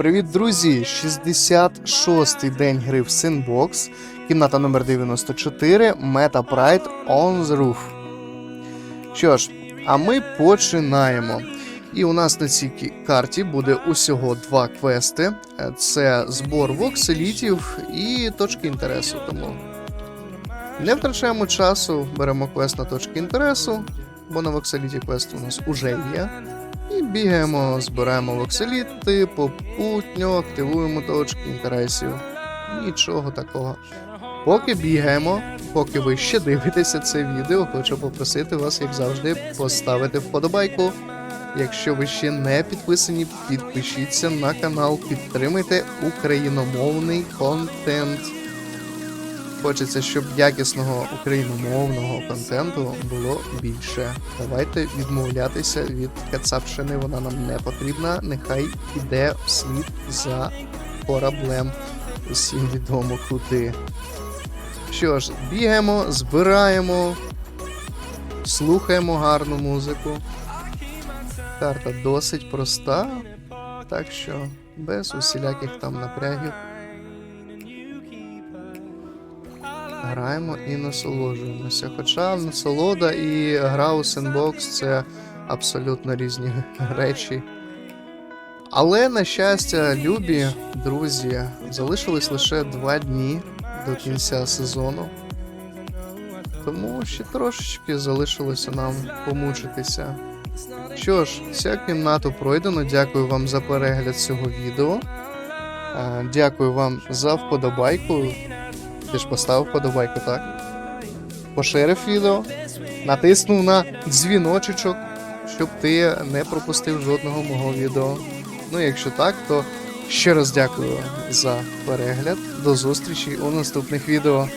Привіт, друзі! 66-й день гри в Sandbox, кімната номер 94, Meta Pride on the Roof. Що ж, а ми починаємо. І у нас на цій карті буде усього два квести: це збор вокселітів і точки інтересу. Тому не втрачаємо часу, беремо квест на точки інтересу, бо на вокселіті квест у нас уже є. І бігаємо, збираємо вокселіти, попутньо активуємо точки інтересів. Нічого такого. Поки бігаємо, поки ви ще дивитеся це відео, хочу попросити вас, як завжди, поставити вподобайку. Якщо ви ще не підписані, підпишіться на канал, підтримайте україномовний контент. Хочеться, щоб якісного україномовного контенту було більше. Давайте відмовлятися від кацапшини, вона нам не потрібна. Нехай іде вслід за кораблем. Усім відомо куди. Що ж, бігаємо, збираємо, слухаємо гарну музику. Карта досить проста, так що без усіляких там напрягів. Граємо і насолоджуємося. Хоча насолода і гра у Sandbox це абсолютно різні речі. Але, на щастя, любі друзі, залишилось лише два дні до кінця сезону. Тому ще трошечки залишилося нам помучитися. Що ж, ця кімнату пройдено. Дякую вам за перегляд цього відео. Е, Дякую вам за вподобайку. Ти ж поставив подобайку, так? Поширив відео, натиснув на дзвіночечок, щоб ти не пропустив жодного мого відео. Ну, якщо так, то ще раз дякую за перегляд. До зустрічі у наступних відео.